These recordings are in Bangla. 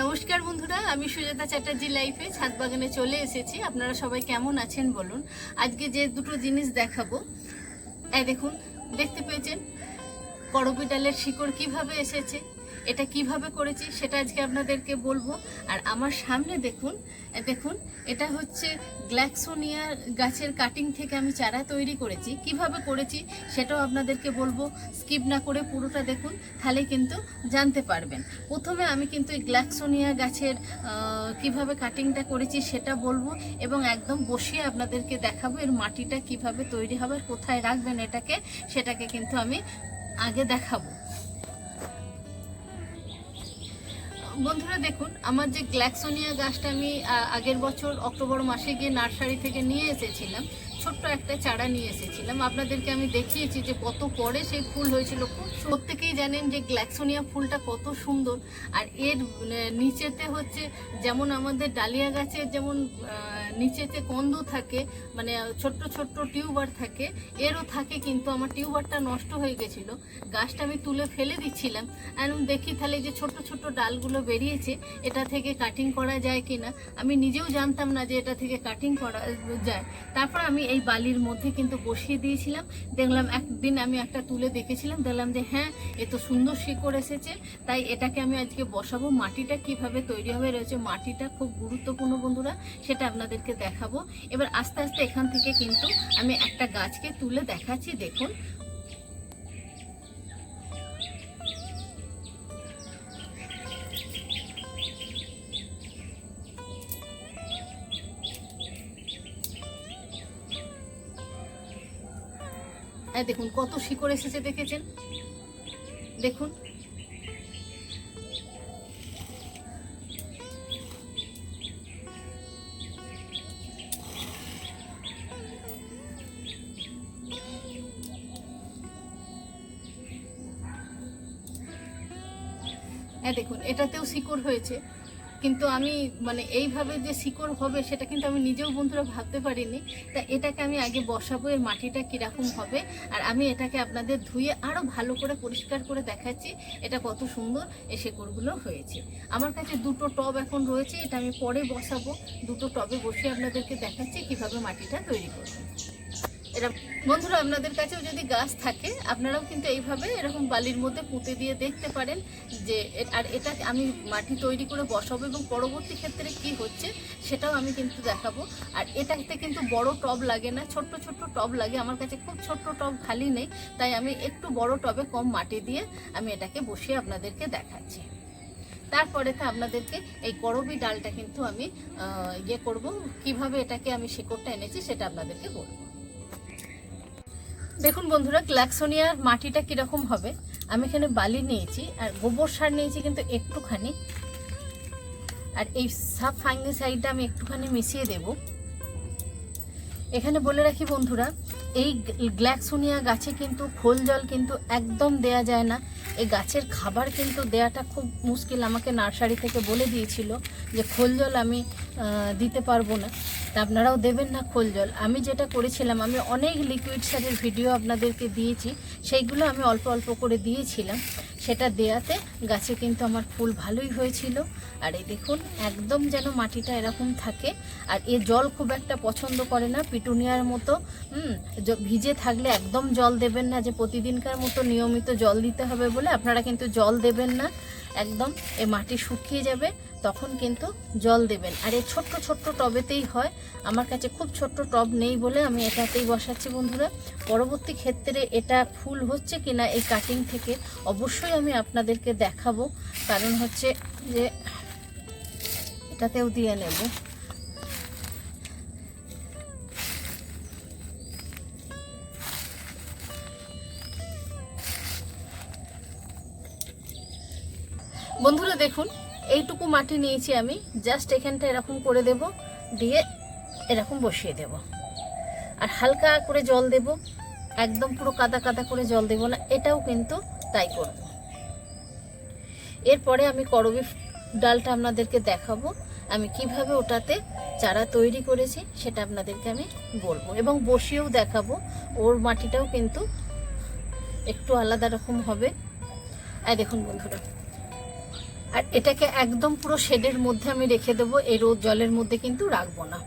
নমস্কার বন্ধুরা, আমি সুজাতা চ্যাটার্জি লাইফে ছাদ বাগানে চলে এসেছি। আপনারা সবাই কেমন আছেন বলুন। আজকে যে দুটো জিনিস দেখাবো, এই দেখুন, দেখতে পেয়েছেন? করবি ডালের শিকড় কীভাবে এসেছে? এটা কীভাবে করেছি সেটা আজকে আপনাদেরকে বলব। আর আমার সামনে দেখুন দেখুন, এটা হচ্ছে গ্ল্যাক্সোনিয়া গাছের কাটিং থেকে আমি চারা তৈরি করেছি। কীভাবে করেছি সেটাও আপনাদেরকে বলব। স্কিপ না করে পুরোটা দেখুন, তাহলে কিন্তু জানতে পারবেন। প্রথমে আমি কিন্তু এই গ্ল্যাক্সোনিয়া গাছের কীভাবে কাটিংটা করেছি সেটা বলব এবং একদম বসিয়ে আপনাদেরকে দেখাবো এর মাটিটা কীভাবে তৈরি হবে আর কোথায় রাখবেন এটাকে, সেটাকে কিন্তু আমি আগে দেখাবো। বন্ধুরা দেখুন, আমার যে গ্ল্যাক্সোনিয়া গাছটা আমি আগের বছর অক্টোবর মাসে গিয়ে নার্সারি থেকে নিয়ে এসেছিলাম, ছোট্ট একটা চারা নিয়ে এসেছিলাম। আপনাদেরকে আমি দেখিয়েছি যে কত পরে সেই ফুল হয়েছিল, খুব প্রত্যেকেই জানেন যে গ্ল্যাক্সোনিয়া ফুলটা কত সুন্দর। আর এর নিচেতে হচ্ছে যেমন আমাদের ডালিয়া গাছের যেমন নিচেতে কন্দ থাকে মানে ছোট্ট ছোট্ট টিউবার থাকে, এরও থাকে কিন্তু আমার টিউবারটা নষ্ট হয়ে গেছিল। গাছটা আমি তুলে ফেলে দিচ্ছিলাম। আর দেখি তাহলে যে ছোট ছোট ডালগুলো বেরিয়েছে, এটা থেকে কাটিং করা যায় কিনা? আমি নিজেও জানতাম না যে এটা থেকে কাটিং করা যায়। তারপর আমি এই বালির মধ্যে কিন্তু বসিয়ে দিয়েছিলাম। দেখলাম একদিন আমি একটা তুলে দেখেছিলাম, দেখলাম যে হ্যাঁ এ তো সুন্দর শিকড় এসেছে। তাই এটাকে আমি আজকে বসাবো। মাটিটা কীভাবে তৈরি হবে রয়েছে, মাটিটা খুব গুরুত্বপূর্ণ বন্ধুরা, সেটা আপনাদেরকে দেখাবো। এবার আস্তে আস্তে এখান থেকে কিন্তু আমি একটা গাছকে তুলে দেখাচ্ছি, দেখুন। দেখুন, কত শিকড় এসেছে, দেখেছেন? দেখুন। হ্যাঁ দেখুন এটাতেও শিকড় হয়েছে। কিন্তু আমি মানে এইভাবে যে শিকড় হবে সেটা কিন্তু আমি নিজেও বন্ধুরা ভাবতে পারিনি। তা এটাকে আমি আগে বসাবো, এর মাটিটা কীরকম হবে, আর আমি এটাকে আপনাদের ধুয়ে আরও ভালো করে পরিষ্কার করে দেখাচ্ছি এটা কত সুন্দর এই শিকড়গুলো হয়েছে। আমার কাছে দুটো টব এখন রয়েছে, এটা আমি পরে বসাবো। দুটো টবে বসিয়ে আপনাদেরকে দেখাচ্ছি কীভাবে মাটিটা তৈরি করব। বন্ধুরা, আপনাদের কাছেও যদি গাছ থাকে, আপনারাও কিন্তু এইভাবে এরকম বালির মধ্যে পুঁতে দিয়ে দেখতে পারেন যে আর এটা আমি মাটি তৈরি করে বসাবো এবং পরবর্তী ক্ষেত্রে কি হচ্ছে সেটাও আমি কিন্তু দেখাবো। আর এটাতে কিন্তু বড় টব লাগে না, ছোট্ট ছোট্ট টব লাগে। আমার কাছে খুব ছোট্ট টব খালি নেই, তাই আমি একটু বড় টবে কম মাটি দিয়ে আমি এটাকে বসিয়ে আপনাদেরকে দেখাচ্ছি। তারপরে তো আপনাদেরকে এই করবি ডালটা কিন্তু আমি ইয়ে করব। কীভাবে এটাকে আমি শিকড়টা এনেছি সেটা আপনাদেরকে বলব। দেখুন বন্ধুরা গ্ল্যাক্সোনিয়ার মাটিটা কীরকম হবে? আমি এখানে বালি নিয়েছি, আর গোবর সার নিয়েছি কিন্তু একটুখানি। আর এই সাব ফাঙ্গিসাইডটা আমি একটুখানি মিশিয়ে দেব। এখানে বলে রাখি বন্ধুরা, এই গ্ল্যাক্সোনিয়া গাছে কিন্তু খোল জল কিন্তু একদম দেয়া যায় না। এই গাছের খাবার কিন্তু দেয়াটা খুব মুশকিল। আমাকে নার্সারি থেকে বলে দিয়েছিল যে খোল জল আমি দিতে পারব না। তা আপনারাও দেবেন না খোল জল। আমি যেটা করেছিলাম, আমি অনেক লিকুইড সারের ভিডিও আপনাদেরকে দিয়েছি, সেইগুলো আমি অল্প অল্প করে দিয়েছিলাম। সেটা দেয়াতে গাছে কিন্তু আমার ফুল ভালোই হয়েছিল। আর এই দেখুন, একদম যেন মাটিটা এরকম থাকে। আর এ জল খুব একটা পছন্দ করে না পিটুনিয়ার মতো। ভিজে থাকলে একদম জল দেবেন না যে প্রতিদিনকার মতো নিয়মিত জল দিতে হবে বলে। আপনারা কিন্তু জল দেবেন না। একদম এ মাটি শুকিয়ে যাবে। তখন কিন্তু জল দেবেন। আর এই ছোট্ট ছোট্ট টবেতেই হয়। আমার কাছে খুব ছোট্ট টব নেই বলে আমি এটাতেই বসাচ্ছি বন্ধুরা। পরবর্তী ক্ষেত্রে এটা ফুল হচ্ছে কিনা এই কাটিং থেকে অবশ্যই আমি আপনাদেরকে দেখাবো। কারণ হচ্ছে যে এটাতেও দিয়ে নেব। বন্ধুরা দেখুন এইটুকু মাটি নিয়েছি আমি। জাস্ট এখানটা এরকম করে দেব, দিয়ে এরকম বসিয়ে দেব। আর হালকা করে জল দেব, একদম পুরো কাদা কাদা করে জল দেব না, এটাও কিন্তু তাই করব। এরপরে আমি করবি ডালটা আপনাদেরকে দেখাবো, আমি কীভাবে ওটাতে চারা তৈরি করেছি, সেটা আপনাদেরকে আমি বলব। এবং বসিয়েও দেখাবো, ওর মাটিটাও কিন্তু একটু আলাদা রকম হবে। আর দেখুন বন্ধুরা। আর এটাকে একদম পুরো শেডের মধ্যে আমি রেখে দেবো, এই রোদ জলের মধ্যে কিন্তু রাখব না।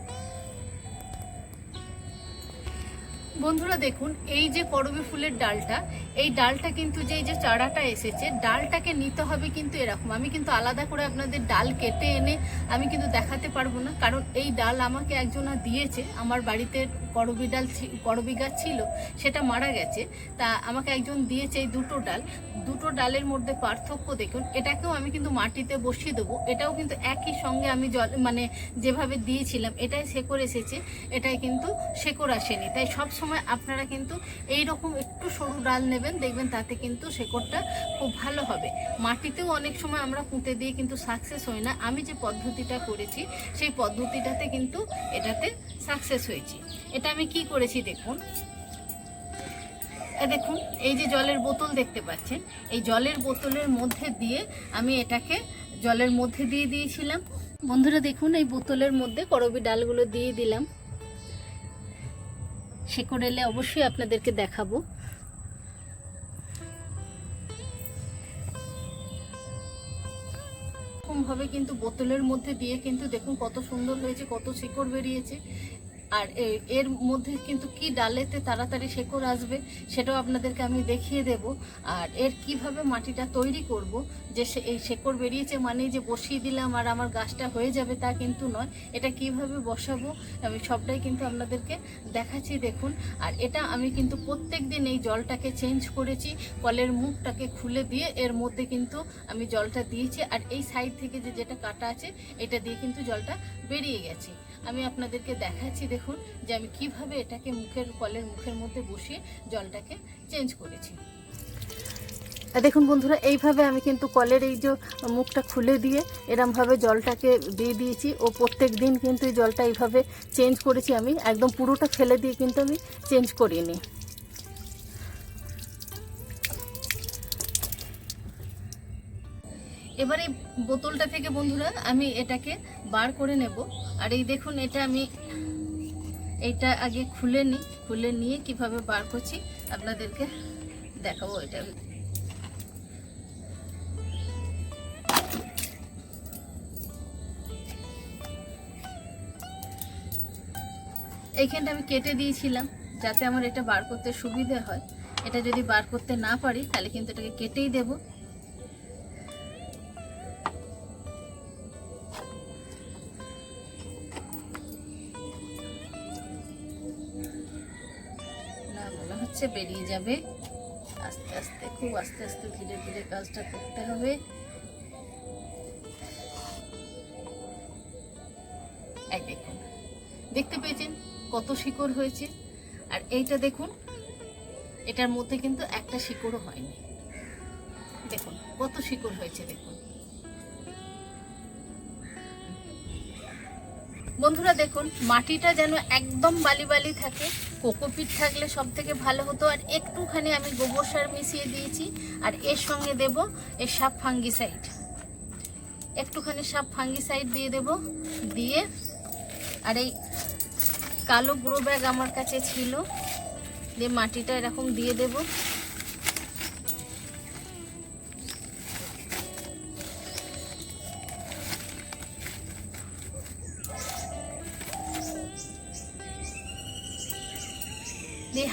বন্ধুরা দেখুন, এই যে করবি ফুলের ডালটা, এই ডালটা কিন্তু যে যে চারাটা এসেছে, ডালটাকে নিতে হবে কিন্তু এরকম। আমি কিন্তু আলাদা করে আপনাদের ডাল কেটে এনে আমি কিন্তু দেখাতে পারব না, কারণ এই ডাল আমাকে একজনা দিয়েছে, আমার বাড়িতে করবি ডাল করবি গাছ ছিল, সেটা মারা গেছে। তা আমাকে একজন দিয়েছে এই দুটো ডাল। দুটো ডালের মধ্যে পার্থক্য দেখুন, এটাকেও আমি কিন্তু মাটিতে বসিয়ে দেবো। এটাও কিন্তু একই সঙ্গে আমি জল মানে যেভাবে দিয়েছিলাম, এটাই শেকড় এসেছে, এটাই কিন্তু শেকড় আসেনি। তাই সব সময় আপনারা কিন্তু এই রকম একটু সরু ডাল নেবেন, দেখবেন তাতে কিন্তু শেকড়টা খুব ভালো হবে। মাটিতেও অনেক সময় আমরা পুঁতে দিয়ে কিন্তু সাকসেস হই না। আমি যে পদ্ধতিটা করেছি, সেই পদ্ধতিটাতে কিন্তু এটাতে সাকসেস হয়েছি। এটা আমি কি করেছি দেখুন। দেখুন, এই যে জলের বোতল দেখতে পাচ্ছেন, এই জলের বোতলের মধ্যে দিয়ে আমি এটাকে জলের মধ্যে দিয়ে দিয়েছিলাম। বন্ধুরা দেখুন, এই বোতলের মধ্যে করবি ডালগুলো দিয়ে দিলাম। শেকড় এলে অবশ্যই আপনাদেরকে দেখাবো। ভাবে কিন্তু বোতলের মধ্যে দিয়ে কিন্তু দেখুন কত সুন্দর হয়েছে, কত শিকড় বেরিয়েছে। আর এর মধ্যে কিন্তু কি ডালেতে তাড়াতাড়ি শেকড় আসবে সেটাও আপনাদেরকে আমি দেখিয়ে দেব। আর এর কীভাবে মাটিটা তৈরি করব, যে এই শেকড় বেরিয়েছে মানে যে বসিয়ে দিলাম আর আমার গাছটা হয়ে যাবে তা কিন্তু নয়, এটা কীভাবে বসাবো আমি সবটাই কিন্তু আপনাদেরকে দেখাচ্ছি, দেখুন। আর এটা আমি কিন্তু প্রত্যেক দিন এই জলটাকে চেঞ্জ করেছি, কলের মুখটাকে খুলে দিয়ে এর মধ্যে কিন্তু আমি জলটা দিয়েছি। আর এই সাইড থেকে যে যেটা কাটা আছে, এটা দিয়ে কিন্তু জলটা বেরিয়ে গেছে। আমি আপনাদেরকে দেখাচ্ছি দেখুন যে আমি কীভাবে এটাকে মুখের কলের মুখের মধ্যে বসিয়ে জলটাকে চেঞ্জ করেছি। দেখুন বন্ধুরা, এইভাবে আমি কিন্তু কলের এই যে মুখটা খুলে দিয়ে এরমভাবে জলটাকে দিয়ে দিয়েছি ও প্রত্যেক দিন কিন্তু এই জলটা এইভাবে চেঞ্জ করেছি আমি। একদম পুরোটা ফেলে দিয়ে কিন্তু আমি চেঞ্জ করিনি। এবার এই বোতলটা থেকে বন্ধুরা, আমি এটাকে বার করে নেব। আর এই দেখুন, এটা আমি এইটা আগে খুলে নিই। খুলে নিয়ে কীভাবে বার করছি, আপনাদেরকে দেখাবো এটা এইখানটা আমি কেটে দিয়েছিলাম, যাতে আমার এটা বার করতে সুবিধে হয়। এটা যদি বার করতে না পারি, তাহলে কিন্তু এটাকে কেটেই দেবো। হচ্ছে বেরিয়ে যাবে। আস্তে আস্তে, খুব আস্তে আস্তে ধীরে ধীরে কাজটা করতে হবে। দেখতে পেয়েছেন কত শিকড় হয়েছে? আর এইটা দেখুন, এটার মধ্যে কিন্তু একটা শিকড়ও হয়নি। দেখুন, কত শিকড় হয়েছে, দেখুন। বন্ধুরা দেখুন, মাটিটা যেন একদম বালি বালি থাকে। কোকোপিট থাকলে সব থেকে ভালো হতো। আর একটুখানি আমি গোবর সার মিশিয়ে দিয়েছি, আর এর সঙ্গে দেব এর সাপ ফাঙ্গিসাইড। একটুখানি সাপ ফাঙ্গিসাইড দিয়ে দেব, দিয়ে, আর এই কালো গ্রো ব্যাগ আমার কাছে ছিল, দিয়ে মাটিটা এরকম দিয়ে দেব।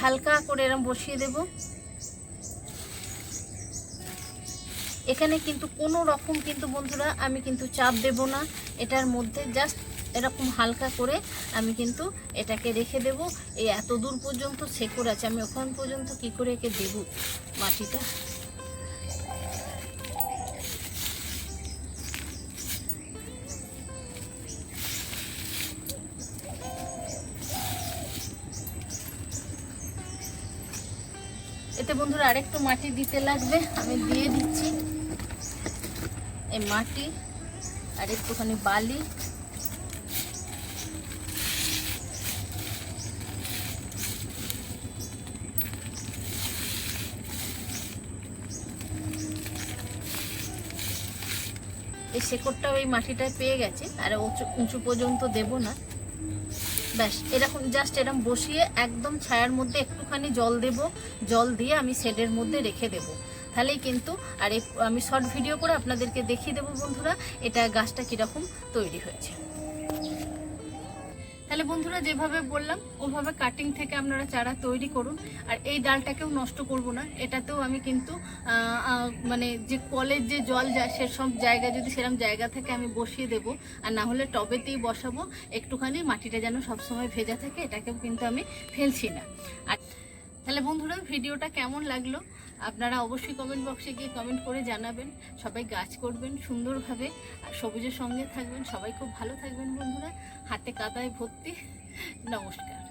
হালকা করে এরকম বসিয়ে দেব। এখানে কিন্তু কোনো রকম কিন্তু বন্ধুরা আমি কিন্তু চাপ দেব না। এটার মধ্যে জাস্ট এরকম হালকা করে আমি কিন্তু এটাকে রেখে দেব। এই এত দূর পর্যন্ত শেকড় আছে, আমি ওখান পর্যন্ত কি করে একে দেব মাটিটা? এতে বন্ধুরা আরেকটু মাটি দিতে লাগবে, আমি দিয়ে দিচ্ছি। এই মাটি আর একটুখানি বালি। এই শেকড়টাও এই মাটিটায় পেয়ে গেছে, আর উঁচু উঁচু পর্যন্ত দেব না। ব্যাস, এরকম জাস্ট এরকম বসিয়ে একদম ছায়ার মধ্যে একটুখানি জল দেব, জল দিয়ে আমি শেডের মধ্যে রেখে দেব। তাহলেই কিন্তু, আর আমি শর্ট ভিডিও করে আপনাদেরকে দেখিয়ে দেবো বন্ধুরা, এটা গাছটা কীরকম তৈরি হয়েছে। তাহলে বন্ধুরা যেভাবে বললাম, ওভাবে কাটিং থেকে আপনারা চারা তৈরি করুন। আর এই ডালটাকেও নষ্ট করব না। এটাতেও আমি কিন্তু মানে যে কলের যে জল যায় সেসব জায়গা যদি সেরকম জায়গা থেকে আমি বসিয়ে দেব, আর না হলে টবেতেই বসাবো, একটুখানি মাটিটা যেন সবসময় ভেজা থাকে, এটাকেও কিন্তু আমি ফেলছি না। আর তাহলে বন্ধুরা, ভিডিওটা কেমন লাগল? আপনারা অবশ্যই কমেন্ট বক্সে গিয়ে কমেন্ট করে জানাবেন। সবাই গাছ করবেন সুন্দরভাবে। আর সবুজের সঙ্গে থাকবেন। সবাই খুব ভালো থাকবেন বন্ধুরা। হাতে কাদায় ভর্তি। নমস্কার।